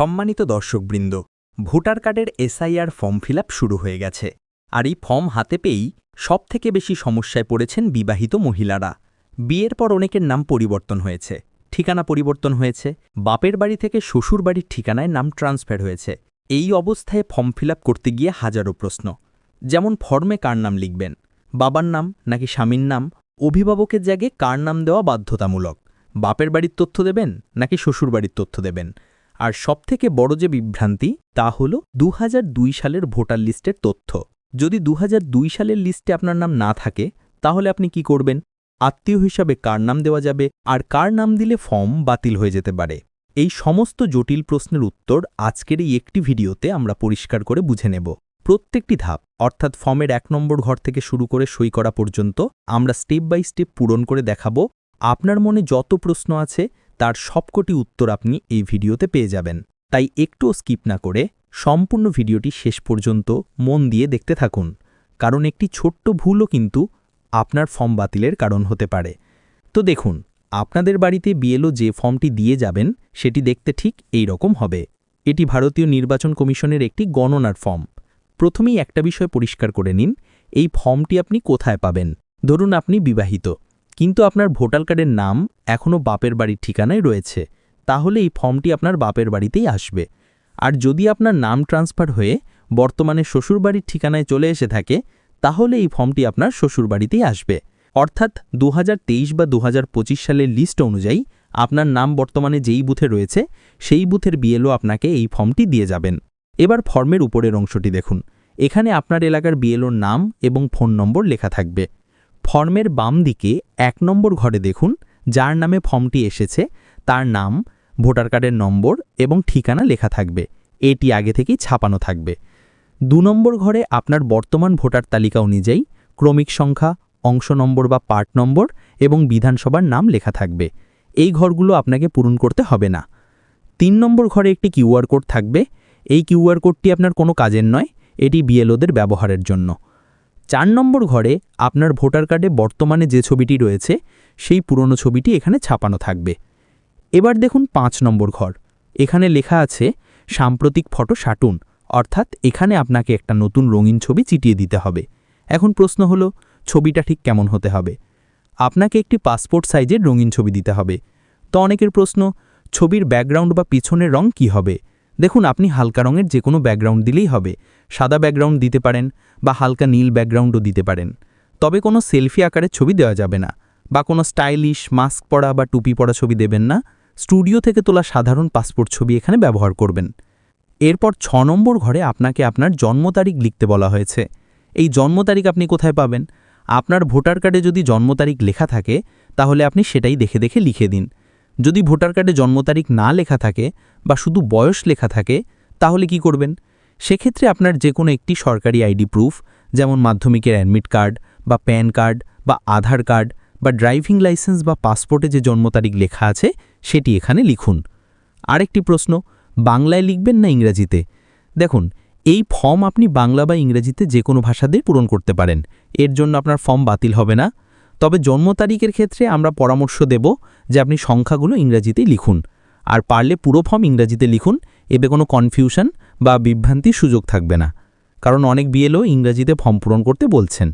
সম্মানিত দর্শকবৃন্দ, ভোটার কার্ডের এসআইআর ফর্ম ফিল শুরু হয়ে গেছে। আর এই ফর্ম হাতে পেয়েই সবথেকে বেশি সমস্যায় পড়েছেন বিবাহিত মহিলারা। বিয়ের পর অনেকের নাম পরিবর্তন হয়েছে। ঠিকানা পরিবর্তন হয়েছে। বাপের বাড়ি থেকে শ্বশুর বাড়ির ঠিকানায় নাম ট্রান্সফার হয়েছে। এই অবস্থায় ফর্ম ফিল করতে গিয়ে হাজারো প্রশ্ন। যেমন ফর্মে কার নাম লিখবেন? বাবার নাম নাকি স্বামীর নাম? অভিভাবকের জায়গায় কার নাম দেওয়া বাধ্যতামূলক? বাপের বাড়ির তথ্য দেবেন নাকি শ্বশুর বাড়ির তথ্য দেবেন? আর সবথেকে বড় যে বিভ্রান্তি, তা হল দু হাজার দুই সালের ভোটার লিস্টের তথ্য। যদি দু হাজার দুই সালের লিস্টে আপনার নাম না থাকে, তাহলে আপনি কি করবেন? আত্মীয় হিসাবে কার নাম দেওয়া যাবে আর কার নাম দিলে ফর্ম বাতিল হয়ে যেতে পারে? এই সমস্ত জটিল প্রশ্নের উত্তর আজকের এই একটি ভিডিওতে আমরা পরিষ্কার করে বুঝে নেব। প্রত্যেকটি ধাপ, অর্থাৎ ফর্মের এক নম্বর ঘর থেকে শুরু করে সই করা পর্যন্ত, আমরা স্টেপ বাই স্টেপ পূরণ করে দেখাবো। আপনার মনে যত প্রশ্ন আছে তার সবকটি উত্তর আপনি এই ভিডিওতে পেয়ে যাবেন। তাই একটুও স্কিপ না করে সম্পূর্ণ ভিডিওটি শেষ পর্যন্ত মন দিয়ে দেখতে থাকুন, কারণ একটি ছোট্ট ভুলও কিন্তু আপনার ফর্ম বাতিলের কারণ হতে পারে। তো দেখুন, আপনাদের বাড়িতে বিএলও যে ফর্মটি দিয়ে যাবেন, সেটি দেখতে ঠিক এই রকম হবে। এটি ভারতীয় নির্বাচন কমিশনের একটি গণনার ফর্ম। প্রথমেই একটা বিষয় পরিষ্কার করে নিন, এই ফর্মটি আপনি কোথায় পাবেন? ধরুন আপনি বিবাহিত। কিন্তু আপনার ভোটার কার্ডের নাম এখনও বাপের বাড়ির ঠিকানায় রয়েছে, তাহলে এই ফর্মটি আপনার বাপের বাড়িতেই আসবে। আর যদি আপনার নাম ট্রান্সফার হয়ে বর্তমানে শ্বশুরবাড়ির ঠিকানায় চলে এসে থাকে, তাহলে এই ফর্মটি আপনার শ্বশুরবাড়িতেই আসবে। অর্থাৎ দু হাজার তেইশ বা দু হাজার পঁচিশ সালের লিস্ট অনুযায়ী আপনার নাম বর্তমানে যেই বুথে রয়েছে, সেই বুথের বিএলও আপনাকে এই ফর্মটি দিয়ে যাবেন। এবার ফর্মের উপরের অংশটি দেখুন। এখানে আপনার এলাকার বিএলওর নাম এবং ফোন নম্বর লেখা থাকবে। ফর্মের বাম দিকে এক নম্বর ঘরে দেখুন, যার নামে ফর্মটি এসেছে, তার নাম, ভোটার কার্ডের নম্বর এবং ঠিকানা লেখা থাকবে। এটি আগে থেকেই ছাপানো থাকবে। দু নম্বর ঘরে আপনার বর্তমান ভোটার তালিকা অনুযায়ী ক্রমিক সংখ্যা, অংশ নম্বর বা পার্ট নম্বর এবং বিধানসভার নাম লেখা থাকবে। এই ঘরগুলো আপনাকে পূরণ করতে হবে না। তিন নম্বর ঘরে একটি কিউআর কোড থাকবে। এই কিউআর কোডটি আপনার কোনো কাজের নয়, এটি বিএলওদের ব্যবহারের জন্য। চার নম্বর ঘরে আপনার ভোটার কার্ডে বর্তমানে যে ছবিটি রয়েছে, সেই পুরনো ছবিটি এখানে ছাপানো থাকবে। এবার দেখুন পাঁচ নম্বর ঘর। এখানে লেখা আছে, সাম্প্রতিক ফটো সাটুন। অর্থাৎ এখানে আপনাকে একটা নতুন রঙিন ছবি চিটিয়ে দিতে হবে। এখন প্রশ্ন হলো, ছবিটা ঠিক কেমন হতে হবে? আপনাকে একটি পাসপোর্ট সাইজের রঙিন ছবি দিতে হবে। তো অনেকের প্রশ্ন, ছবির ব্যাকগ্রাউন্ড বা পিছনের রং কি হবে? দেখুন, আপনি হালকা রঙের যে কোনো ব্যাকগ্রাউন্ড দিলেই হবে। সাদা ব্যাকগ্রাউন্ড দিতে পারেন বা হালকা নীল ব্যাকগ্রাউন্ডও দিতে পারেন। তবে কোনো সেলফি আকারের ছবি দেওয়া যাবে না বা কোনো স্টাইলিশ মাস্ক পরা বা টুপি পরা ছবি দেবেন না। স্টুডিও থেকে তোলা সাধারণ পাসপোর্ট ছবি এখানে ব্যবহার করবেন। এরপর ছ নম্বর ঘরে আপনাকে আপনার জন্ম তারিখ লিখতে বলা হয়েছে। এই জন্ম তারিখ আপনি কোথায় পাবেন? আপনার ভোটার কার্ডে যদি জন্ম তারিখ লেখা থাকে, তাহলে আপনি সেটাই দেখে দেখে লিখে দিন। যদি ভোটার কার্ডে জন্ম তারিখ না লেখা থাকে বা শুধু বয়স লেখা থাকে, তাহলে কি করবেন? সেক্ষেত্রে আপনার যে কোনো একটি সরকারি আইডি প্রুফ, যেমন মাধ্যমিকের অ্যাডমিট কার্ড বা প্যান কার্ড বা আধার কার্ড বা ড্রাইভিং লাইসেন্স বা পাসপোর্টে যে জন্ম তারিখ লেখা আছে, সেটি এখানে লিখুন। আরেকটি প্রশ্ন, বাংলায় লিখবেন না ইংরেজিতে? দেখুন, এই ফর্ম আপনি বাংলা বা ইংরেজিতে যে কোনো ভাষাতেই পূরণ করতে পারেন। এর জন্য আপনার ফর্ম বাতিল হবে না। তবে জন্ম তারিখের ক্ষেত্রে আমরা পরামর্শ দেব যে আপনি সংখ্যাগুলো ইংরেজিতেই লিখুন। আর পারলে পুরো ফর্ম ইংরাজিতে লিখুন এবে কোনো কনফিউশন বা বিভ্রান্তির সুযোগ থাকবে না। কারণ অনেক বিএলও ইংরাজিতে ফর্ম পূরণ করতে বলছেন।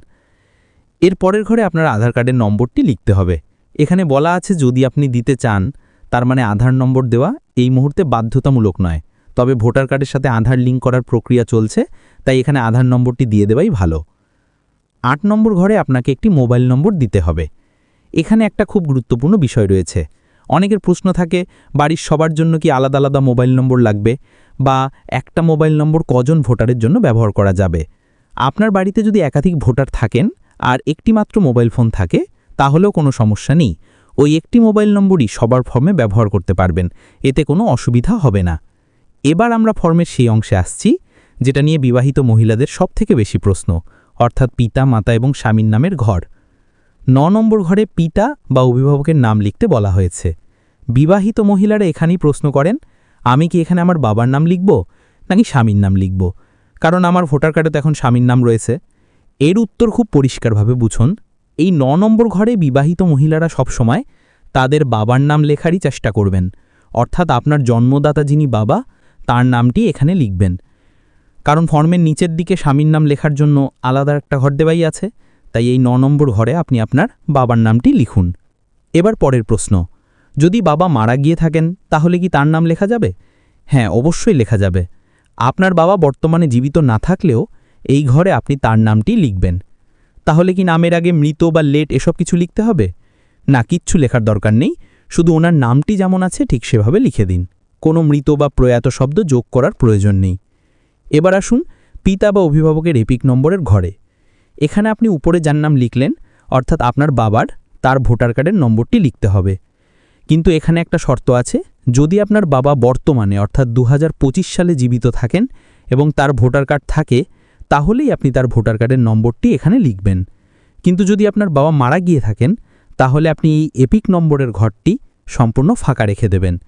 এর পরের ঘরে আপনার আধার কার্ডের নম্বরটি লিখতে হবে। এখানে বলা আছে যদি আপনি দিতে চান, তার মানে আধার নম্বর দেওয়া এই মুহূর্তে বাধ্যতামূলক নয়। তবে ভোটার কার্ডের সাথে আধার লিঙ্ক করার প্রক্রিয়া চলছে, তাই এখানে আধার নম্বরটি দিয়ে দেওয়াই ভালো। আট নম্বর ঘরে আপনাকে একটি মোবাইল নম্বর দিতে হবে। এখানে একটা খুব গুরুত্বপূর্ণ বিষয় রয়েছে। অনেকের প্রশ্ন থাকে, বাড়ির সবার জন্য কি আলাদা আলাদা মোবাইল নম্বর লাগবে? বা একটা মোবাইল নম্বর কজন ভোটারের জন্য ব্যবহার করা যাবে? আপনার বাড়িতে যদি একাধিক ভোটার থাকেন আর একটি মাত্র মোবাইল ফোন থাকে, তাহলেও কোনো সমস্যা নেই। ওই একটি মোবাইল নম্বরই সবার ফর্মে ব্যবহার করতে পারবেন। এতে কোনো অসুবিধা হবে না। এবার আমরা ফর্মের সেই অংশে আসছি, যেটা নিয়ে বিবাহিত মহিলাদের সবথেকে বেশি প্রশ্ন, অর্থাৎ পিতা, মাতা এবং স্বামীর নামের ঘর। ন নম্বর ঘরে পিতা বা অভিভাবকের নাম লিখতে বলা হয়েছে। বিবাহিত মহিলারা এখানেই প্রশ্ন করেন, আমি কি এখানে আমার বাবার নাম লিখব নাকি স্বামীর নাম লিখব? কারণ আমার ভোটার কার্ডে তো এখন স্বামীর নাম রয়েছে। এর উত্তর খুব পরিষ্কারভাবে বুঝুন, এই ন নম্বর ঘরে বিবাহিত মহিলারা সবসময় তাদের বাবার নাম লেখারই চেষ্টা করবেন। অর্থাৎ আপনার জন্মদাতা যিনি বাবা, তার নামটি এখানে লিখবেন। কারণ ফর্মের নিচের দিকে স্বামীর নাম লেখার জন্য আলাদা একটা ঘর দেওয়াই আছে। তাই এই ন নম্বর ঘরে আপনি আপনার বাবার নামটি লিখুন। এবার পরের প্রশ্ন, যদি বাবা মারা গিয়ে থাকেন, তাহলে কি তার নাম লেখা যাবে? হ্যাঁ অবশ্যই লেখা যাবে। আপনার বাবা বর্তমানে জীবিত না থাকলেও এই ঘরে আপনি তার নামটি লিখবেন। তাহলে কি নামের আগে মৃত বা লেট এসব কিছু লিখতে হবে? না, কিচ্ছু লেখার দরকার নেই, শুধু ওনার নামটি যেমন আছে ঠিক সেভাবে লিখে দিন। কোনো মৃত বা প্রয়াত শব্দ যোগ করার প্রয়োজন নেই। এবার আসুন পিতা বা অভিভাবকের এপিক নম্বরের ঘরে। এখানে আপনি উপরে যার নাম লিখলেন, অর্থাৎ আপনার বাবার, তার ভোটার কার্ডের নম্বরটি লিখতে হবে। কিন্তু এখানে একটা শর্ত আছে, যদি আপনার বাবা বর্তমানে, অর্থাৎ দু হাজার পঁচিশ সালে জীবিত থাকেন এবং তার ভোটার কার্ড থাকে, তাহলেই আপনি তার ভোটার কার্ডের নম্বরটি এখানে লিখবেন। কিন্তু যদি আপনার বাবা মারা গিয়ে থাকেন, তাহলে আপনি এই এপিক নম্বরের ঘরটি সম্পূর্ণ ফাঁকা রেখে দেবেন।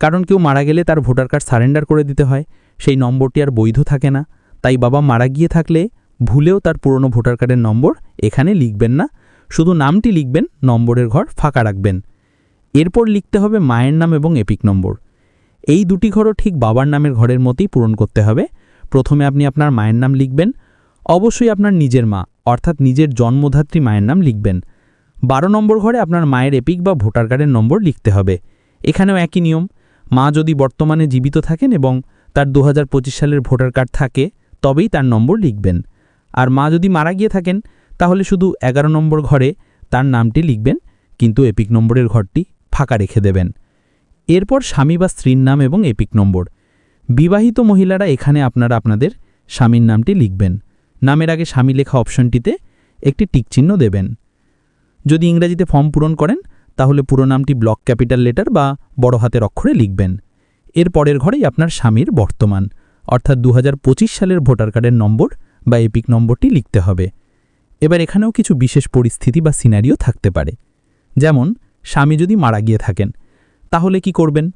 কারণ কেউ মারা গেলে তার ভোটার কার্ড সারেন্ডার করে দিতে হয়, সেই নম্বরটি আর বৈধ থাকে না। তাই বাবা মারা গিয়ে থাকলে ভুলেও তার পুরনো ভোটার কার্ডের নম্বর এখানে লিখবেন না। শুধু নামটি লিখবেন, নম্বরের ঘর ফাঁকা রাখবেন। এরপর লিখতে হবে মায়ের নাম এবং এপিক নম্বর। এই দুটি ঘরও ঠিক বাবার নামের ঘরের মতোই পূরণ করতে হবে। প্রথমে আপনি আপনার মায়ের নাম লিখবেন, অবশ্যই আপনার নিজের মা, অর্থাৎ নিজের জন্মধাত্রী মায়ের নাম লিখবেন। বারো নম্বর ঘরে আপনার মায়ের এপিক বা ভোটার কার্ডের নম্বর লিখতে হবে। এখানেও একই নিয়ম, মা যদি বর্তমানে জীবিত থাকেন এবং তার দু হাজার পঁচিশ সালের ভোটার কার্ড থাকে, তবেই তার নম্বর লিখবেন। আর মা যদি মারা গিয়ে থাকেন, তাহলে শুধু এগারো নম্বর ঘরে তার নামটি লিখবেন, কিন্তু এপিক নম্বরের ঘরটি ফাঁকা রেখে দেবেন। এরপর স্বামী বা স্ত্রীর নাম এবং এপিক নম্বর। বিবাহিত মহিলারা এখানে আপনারা আপনাদের স্বামীর নামটি লিখবেন। নামের আগে স্বামী লেখা অপশনটিতে একটি টিকচিহ্ন দেবেন। যদি ইংরেজিতে ফর্ম পূরণ করেন, তাহলে পুরো নামটি ব্লক ক্যাপিটাল লেটার বা বড় হাতের অক্ষরে লিখবেন। এর পরের ঘরেই আপনার স্বামীর বর্তমান, অর্থাৎ দু হাজার পঁচিশ সালের ভোটার কার্ডের নম্বর বা এপিক নম্বরটি লিখতে হবে। এবার এখানেও কিছু বিশেষ পরিস্থিতি বা সিনারিও থাকতে পারে। যেমন, স্বামী যদি মারা গিয়ে থাকেন, তাহলে কি করবেন?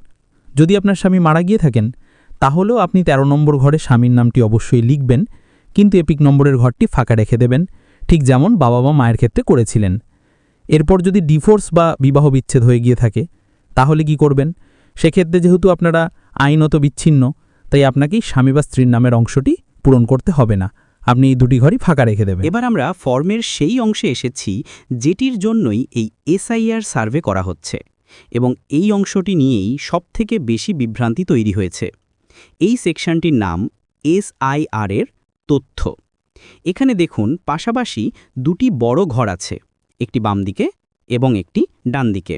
যদি আপনার স্বামী মারা গিয়ে থাকেন, তাহলেও আপনি ১৩ নম্বর ঘরে স্বামীর নামটি অবশ্যই লিখবেন, কিন্তু এপিক নম্বরের ঘরটি ফাঁকা রেখে দেবেন, ঠিক যেমন বাবা বা মায়ের ক্ষেত্রে করেছিলেন। এরপর যদি ডিভোর্স বা বিবাহ বিচ্ছেদ হয়ে গিয়ে থাকে, তাহলে কি করবেন? সেক্ষেত্রে যেহেতু আপনারা আইনত বিচ্ছিন্ন, তাই আপনাকেই স্বামী বা স্ত্রীর নামের অংশটি পূরণ করতে হবে না। আপনি এই দুটি ঘরই ফাঁকা রেখে দেবেন। এবার আমরা ফর্মের সেই অংশে এসেছি যেটির জন্যই এই এসআইআর সার্ভে করা হচ্ছে এবং এই অংশটি নিয়েই সবথেকে বেশি বিভ্রান্তি তৈরি হয়েছে। এই সেকশনটির নাম এসআইআর এর তথ্য। এখানে দেখুন, পাশাপাশি দুটি বড় ঘর আছে, একটি বাম দিকে এবং একটি ডান দিকে।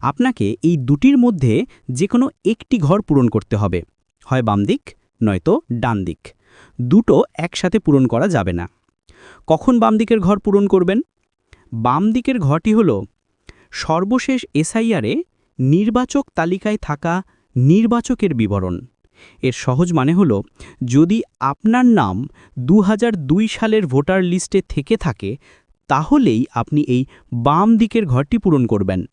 আপনাকে এই দুটির মধ্যে যে কোনো একটি ঘর পূরণ করতে হবে, হয় বাম দিক নয়তো ডান দিক। দুটো একসাথে পূরণ করা যাবে না। কখন বাম দিকের ঘর পূরণ করবেন? বাম দিকের ঘরটি হল সর্বশেষ এসআইআরে নির্বাচক তালিকায় থাকা নির্বাচকের বিবরণ। এর সহজ মানে হল, যদি আপনার নাম দু হাজার দুই সালের ভোটার লিস্টে থেকে থাকে, তাহলেই আপনি এই বাম দিকের ঘরটি পূরণ করবেন।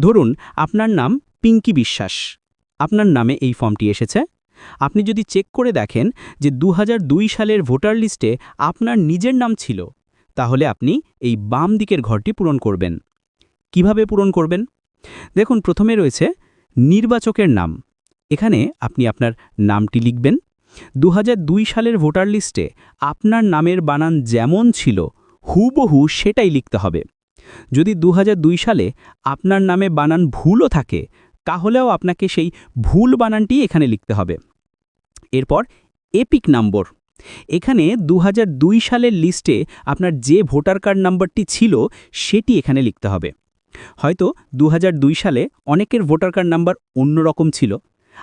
ধরুন, আপনার নাম পিঙ্কি বিশ্বাস। আপনার নামে এই ফর্মটি এসেছে। আপনি যদি চেক করে দেখেন যে দু হাজার দুই সালের ভোটার লিস্টে আপনার নিজের নাম ছিল, তাহলে আপনি এই বাম দিকের ঘরটি পূরণ করবেন। কীভাবে পূরণ করবেন? দেখুন, প্রথমে রয়েছে নির্বাচকের নাম। এখানে আপনি আপনার নামটি লিখবেন। দু হাজার দুই সালের ভোটার লিস্টে আপনার নামের বানান যেমন ছিল, হুবহু সেটাই লিখতে হবে। যদি দু হাজার দুই সালে আপনার নামে বানান ভুলও থাকে তাহলেও আপনাকে সেই ভুল বানানটি এখানে লিখতে হবে। এরপর এপিক নম্বর। এখানে দু হাজার দুই সালের লিস্টে আপনার যে ভোটার কার্ড নাম্বারটি ছিল সেটি এখানে লিখতে হবে। হয়তো দু হাজার দুই সালে অনেকের ভোটার কার্ড নাম্বার অন্যরকম ছিল,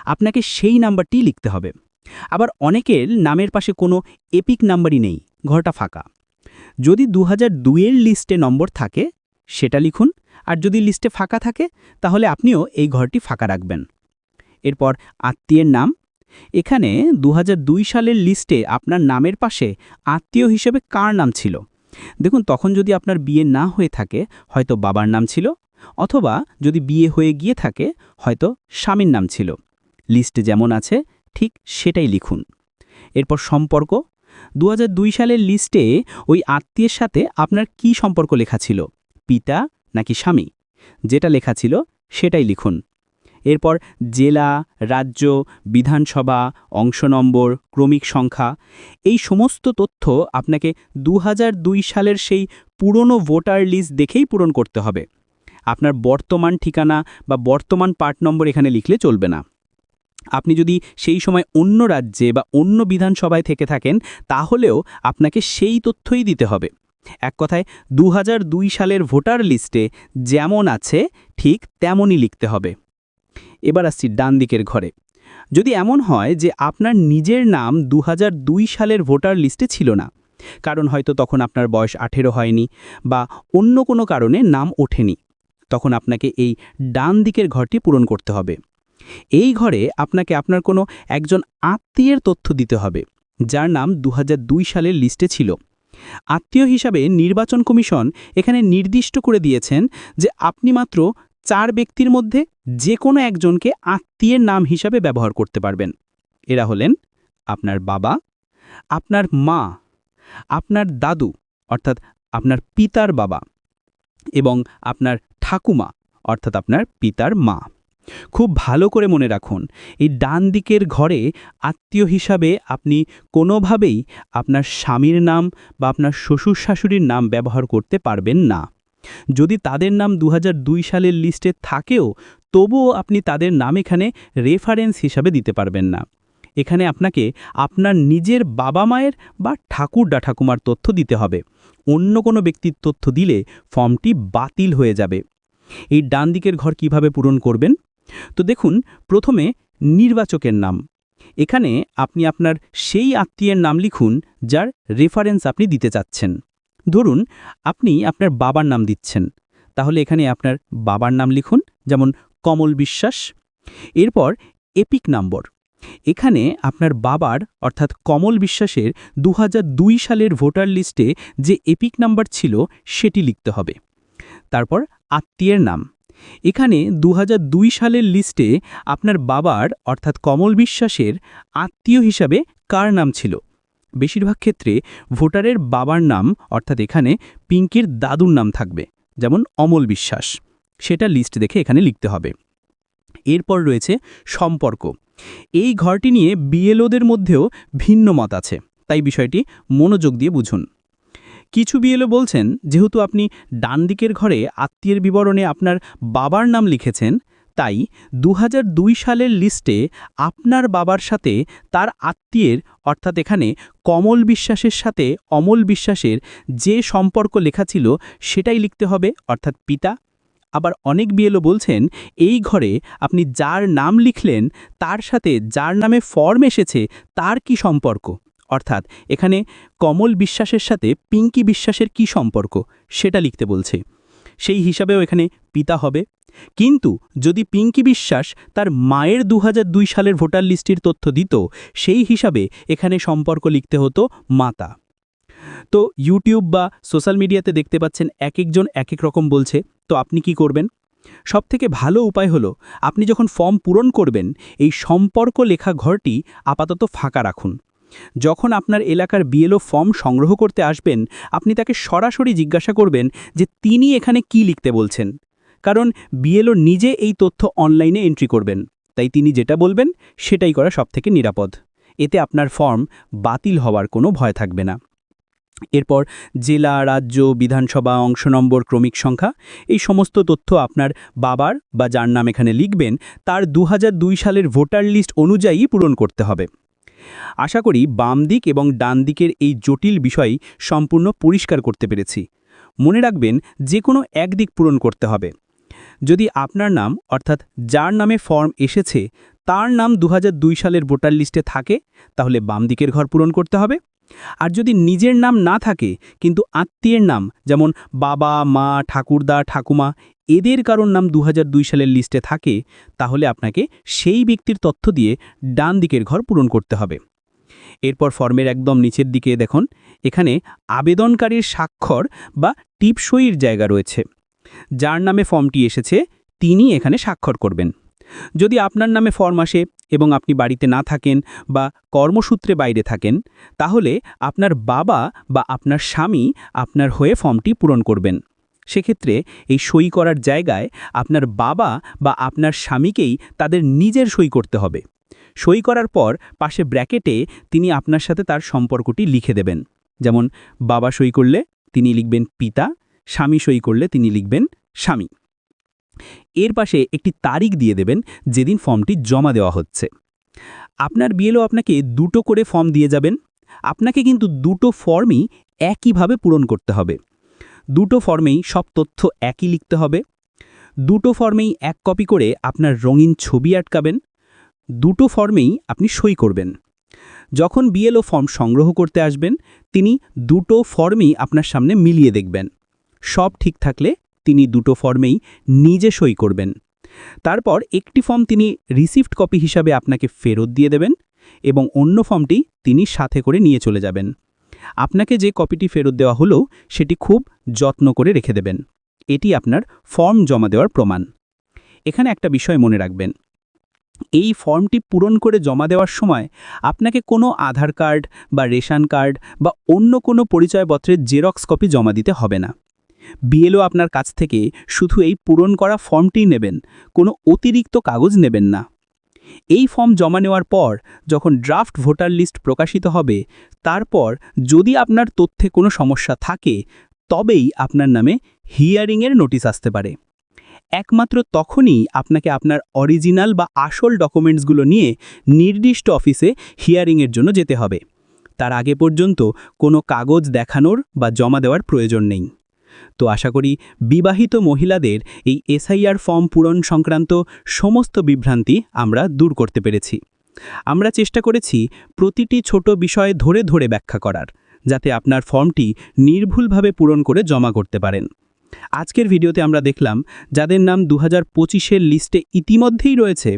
আপনাকে সেই নাম্বারটি লিখতে হবে। আবার অনেকের নামের পাশে কোনো এপিক নাম্বারই নেই, ঘরটা ফাঁকা। যদি দু হাজার লিস্টে নম্বর থাকে, সেটা লিখুন আর যদি লিস্টে ফাঁকা থাকে, তাহলে আপনিও এই ঘরটি ফাঁকা রাখবেন। এরপর আত্মীয়ের নাম। এখানে দু হাজার দুই সালের লিস্টে আপনার নামের পাশে আত্মীয় হিসেবে কার নাম ছিল? দেখুন, তখন যদি আপনার বিয়ে না হয়ে থাকে, হয়তো বাবার নাম ছিল, অথবা যদি বিয়ে হয়ে গিয়ে থাকে, হয়তো স্বামীর নাম ছিল। লিস্টে যেমন আছে, ঠিক সেটাই লিখুন। এরপর সম্পর্ক। দু হাজার দুই সালের লিস্টে ওই আত্মীয়ের সাথে আপনার কি সম্পর্ক লেখা ছিল? পিতা নাকি স্বামী? যেটা লেখা ছিল সেটাই লিখুন। এরপর জেলা, রাজ্য, বিধানসভা, অংশ নম্বর, ক্রমিক সংখ্যা, এই সমস্ত তথ্য আপনাকে দু হাজার দুই সালের সেই পুরনো ভোটার লিস্ট দেখেই পূরণ করতে হবে। আপনার বর্তমান ঠিকানা বা বর্তমান পার্ট নম্বর এখানে লিখলে চলবে না। আপনি যদি সেই সময় অন্য রাজ্যে বা অন্য বিধানসভায় থেকে থাকেন, তাহলেও আপনাকে সেই তথ্যই দিতে হবে। এক কথায় দু হাজার দুই সালের ভোটার লিস্টে যেমন আছে, ঠিক তেমনই লিখতে হবে। এবার আসছি ডান দিকের ঘরে। যদি এমন হয় যে আপনার নিজের নাম দু হাজার দুই সালের ভোটার লিস্টে ছিল না, কারণ হয়তো তখন আপনার বয়স আঠেরো হয়নি বা অন্য কোনো কারণে নাম ওঠেনি, তখন আপনাকে এই ডান দিকের ঘরটি পূরণ করতে হবে। এই ঘরে আপনাকে আপনার কোনো একজন আত্মীয়ের তথ্য দিতে হবে, যার নাম দু হাজার দুই সালের লিস্টে ছিল। আত্মীয় হিসাবে নির্বাচন কমিশন এখানে নির্দিষ্ট করে দিয়েছেন যে আপনি মাত্র চার ব্যক্তির মধ্যে যে কোনো একজনকে আত্মীয়ের নাম হিসাবে ব্যবহার করতে পারবেন। এরা হলেন আপনার বাবা, আপনার মা, আপনার দাদু, অর্থাৎ আপনার পিতার বাবা এবং আপনার ঠাকুমা, অর্থাৎ আপনার পিতার মা। খুব ভালো করে মনে রাখুন, এই ডান দিকের ঘরে আত্মীয় হিসাবে আপনি কোনোভাবেই আপনার স্বামীর নাম বা আপনার শ্বশুর শাশুড়ির নাম ব্যবহার করতে পারবেন না। যদি তাদের নাম দু হাজার দুই সালের লিস্টে থাকেও, তবুও আপনি তাদের নাম এখানে রেফারেন্স হিসাবে দিতে পারবেন না। এখানে আপনাকে আপনার নিজের বাবা মায়ের বা ঠাকুরডা ঠাকুমার তথ্য দিতে হবে। অন্য কোনো ব্যক্তির তথ্য দিলে ফর্মটি বাতিল হয়ে যাবে। এই ডান দিকের ঘর কীভাবে পূরণ করবেন? তো দেখুন, প্রথমে নির্বাচকের নাম। এখানে আপনি আপনার সেই আত্মীয়ের নাম লিখুন যার রেফারেন্স আপনি দিতে চাচ্ছেন। ধরুন, আপনি আপনার বাবার নাম দিচ্ছেন। তাহলে এখানে আপনার বাবার নাম লিখুন, যেমন কমল বিশ্বাস। এরপর এপিক নম্বর। এখানে আপনার বাবার, অর্থাৎ কমল বিশ্বাসের দু হাজার দুই সালের ভোটার লিস্টে যে এপিক নাম্বার ছিল, সেটি লিখতে হবে। তারপর আত্মীয়ের নাম। এখানে দু হাজার দুই সালের লিস্টে আপনার বাবার, অর্থাৎ কমল বিশ্বাসের আত্মীয় হিসাবে কার নাম ছিল? বেশিরভাগ ক্ষেত্রে ভোটারের বাবার নাম, অর্থাৎ এখানে পিঙ্কির দাদুর নাম থাকবে, যেমন অমল বিশ্বাস। সেটা লিস্ট দেখে এখানে লিখতে হবে। এরপর রয়েছে সম্পর্ক। এই ঘরটি নিয়ে বিএলওদের মধ্যেও ভিন্ন মত আছে, তাই বিষয়টি মনোযোগ দিয়ে বুঝুন। কিছু বিএলও বলছেন, যেহেতু আপনি ডান দিকের ঘরে আত্মীয়ের বিবরণে আপনার বাবার নাম লিখেছেন, তাই দু হাজার দুই সালের লিস্টে আপনার বাবার সাথে তার আত্মীয়ের, অর্থাৎ এখানে কমল বিশ্বাসের সাথে অমল বিশ্বাসের যে সম্পর্ক লেখা ছিল সেটাই লিখতে হবে, অর্থাৎ পিতা। আবার অনেক বিএলও বলছেন, এই ঘরে আপনি যার নাম লিখলেন, তার সাথে যার নামে ফর্ম এসেছে, তার কি সম্পর্ক? অর্থাৎ এখানে কমল বিশ্বাসের সাথে পিঙ্কি বিশ্বাসের কি সম্পর্ক সেটা লিখতে বলছে। সেই হিসাবেও এখানে পিতা হবে। কিন্তু যদি পিঙ্কি বিশ্বাস তার মায়ের দু হাজার দুই সালের ভোটার লিস্টির তথ্য দিত, সেই হিসাবে এখানে সম্পর্ক লিখতে হতো মাতা। তো ইউটিউব বা সোশ্যাল মিডিয়াতে দেখতে পাচ্ছেন এক একজন এক এক রকম বলছে। তো আপনি কি করবেন? সবথেকে ভালো উপায় হলো, আপনি যখন ফর্ম পূরণ করবেন, এই সম্পর্ক লেখা ঘরটি আপাতত ফাঁকা রাখুন। যখন আপনার এলাকার বিএলও ফর্ম সংগ্রহ করতে আসবেন, আপনি তাকে সরাসরি জিজ্ঞাসা করবেন যে তিনি এখানে কি লিখতে বলছেন। কারণ বিএলও নিজে এই তথ্য অনলাইনে এন্ট্রি করবেন। তাই তিনি যেটা বলবেন, সেটাই করা সবথেকে নিরাপদ। এতে আপনার ফর্ম বাতিল হওয়ার কোনো ভয় থাকবে না। এরপর জেলা, রাজ্য, বিধানসভা, অংশ নম্বর, ক্রমিক সংখ্যা, এই সমস্ত তথ্য আপনার বাবার বা যার নাম এখানে লিখবেন, তার দু হাজার দুই সালের ভোটার লিস্ট অনুযায়ী পূরণ করতে হবে। আশা করি বাম দিক এবং ডান দিকের এই জটিল বিষয় সম্পূর্ণ পরিষ্কার করতে পেরেছি। মনে রাখবেন যে কোনো এক দিক পূরণ করতে হবে। যদি আপনার নাম, অর্থাৎ যার নামে ফর্ম এসেছে, তার নাম দু হাজার দুই সালের ভোটার লিস্টে থাকে, তাহলে বাম দিকের ঘর পূরণ করতে হবে। আর যদি নিজের নাম না থাকে, কিন্তু আত্মীয়ের নাম, যেমন বাবা, মা, ঠাকুরদা, ঠাকুমা, এদের কারোর নাম দু হাজার দুই সালের লিস্টে থাকে, তাহলে আপনাকে সেই ব্যক্তির তথ্য দিয়ে ডান দিকের ঘর পূরণ করতে হবে। এরপর ফর্মের একদম নিচের দিকে দেখুন, এখানে আবেদনকারীর স্বাক্ষর বা টিপসইয়ের জায়গা রয়েছে। যার নামে ফর্মটি এসেছে তিনি এখানে স্বাক্ষর করবেন। যদি আপনার নামে ফর্ম আসে এবং আপনি বাড়িতে না থাকেন বা কর্মসূত্রে বাইরে থাকেন, তাহলে আপনার বাবা বা আপনার স্বামী আপনার হয়ে ফর্মটি পূরণ করবেন। সেক্ষেত্রে এই সই করার জায়গায় আপনার বাবা বা আপনার স্বামীকেই তাদের নিজের সই করতে হবে। সই করার পর পাশে ব্র্যাকেটে তিনি আপনার সাথে তার সম্পর্কটি লিখে দেবেন। যেমন, বাবা সই করলে তিনি লিখবেন পিতা, স্বামী সই করলে তিনি লিখবেন স্বামী। এর পাশে একটি তারিখ দিয়ে দেবেন, যেদিন ফর্মটি জমা দেওয়া হচ্ছে। আপনার বিএলও আপনাকে দুটো করে ফর্ম দিয়ে যাবেন। আপনাকে কিন্তু দুটো ফর্মই একইভাবে পূরণ করতে হবে। দুটো ফর্মেই সব তথ্য একই লিখতে হবে। দুটো ফর্মেই এক কপি করে আপনার রঙিন ছবি আটকাবেন। দুটো ফর্মেই আপনি সই করবেন। যখন বিএলও ফর্ম সংগ্রহ করতে আসবেন, তিনি দুটো ফর্মই আপনার সামনে মিলিয়ে দেখবেন। সব ঠিক থাকলে তিনি দুটো ফর্মেই নিজে সই করবেন। তারপর একটি ফর্ম তিনি রিসিভড কপি হিসাবে আপনাকে ফেরত দিয়ে দেবেন এবং অন্য ফর্মটি তিনি সাথে করে নিয়ে চলে যাবেন। আপনাকে যে কপিটি ফেরত দেওয়া হলো, সেটি খুব যত্ন করে রেখে দেবেন। এটি আপনার ফর্ম জমা দেওয়ার প্রমাণ। এখানে একটা বিষয় মনে রাখবেন। এই ফর্মটি পূরণ করে জমা দেওয়ার সময় আপনাকে কোনো আধার কার্ড বা রেশন কার্ড বা অন্য কোনো পরিচয়পত্রের জেরক্স কপি জমা দিতে হবে না। বিএলও আপনার কাছ থেকে শুধু এই পূরণ করা ফর্মটিই নেবেন, কোনো অতিরিক্ত কাগজ নেবেন না। এই ফর্ম জমা নেওয়ার পর যখন ড্রাফট ভোটার লিস্ট প্রকাশিত হবে, তারপর যদি আপনার তথ্যে কোনো সমস্যা থাকে, তবেই আপনার নামে হিয়ারিংয়ের নোটিশ আসতে পারে। একমাত্র তখনই আপনাকে আপনার অরিজিনাল বা আসল ডকুমেন্টসগুলো নিয়ে নির্দিষ্ট অফিসে হিয়ারিংয়ের জন্য যেতে হবে। তার আগে পর্যন্ত কোনো কাগজ দেখানোর বা জমা দেওয়ার প্রয়োজন নেই। তো আশা করি বিবাহিত মহিলাদের এই এসআইআর ফর্ম পূরণ সংক্রান্ত সমস্ত বিভ্রান্তি আমরা দূর করতে পেরেছি। আমরা চেষ্টা করেছি প্রতিটি ছোট বিষয় ধরে ধরে ব্যাখ্যা করার, যাতে আপনার ফর্মটি নির্ভুলভাবে পূরণ করে জমা করতে পারেন। আজকের ভিডিওতে আমরা দেখলাম যাদের নাম দু হাজার লিস্টে ইতিমধ্যেই রয়েছে,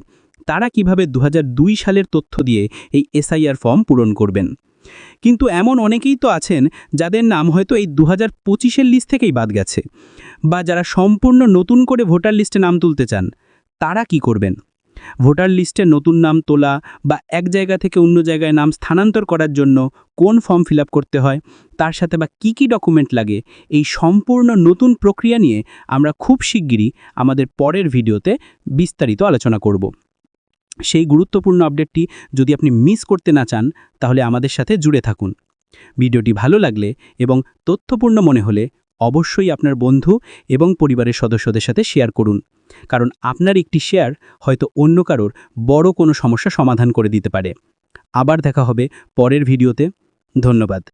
তারা কীভাবে দু হাজার দুই সালের তথ্য দিয়ে এই এসআইআর ফর্ম পূরণ করবেন। কিন্তু এমন অনেকেই তো আছেন যাদের নাম হয়তো এই দু হাজার পঁচিশের লিস্ট থেকেই বাদ গেছে বা যারা সম্পূর্ণ নতুন করে ভোটার লিস্টে নাম তুলতে চান, তারা কি করবেন? ভোটার লিস্টে নতুন নাম তোলা বা এক জায়গা থেকে অন্য জায়গায় নাম স্থানান্তর করার জন্য কোন ফর্ম ফিল করতে হয়, তার সাথে বা কি কি ডকুমেন্ট লাগে, এই সম্পূর্ণ নতুন প্রক্রিয়া নিয়ে আমরা খুব শিগগিরই আমাদের পরের ভিডিওতে বিস্তারিত আলোচনা করব। সেই গুরুত্বপূর্ণ আপডেটটি যদি আপনি মিস করতে না চান, তাহলে আমাদের সাথে জুড়ে থাকুন। ভিডিওটি ভালো লাগলে এবং তথ্যপূর্ণ মনে হলে অবশ্যই আপনার বন্ধু এবং পরিবারের সদস্যদের সাথে শেয়ার করুন। কারণ আপনার একটি শেয়ার হয়তো অন্য কারোর বড় কোনো সমস্যা সমাধান করে দিতে পারে। আবার দেখা হবে পরের ভিডিওতে। ধন্যবাদ।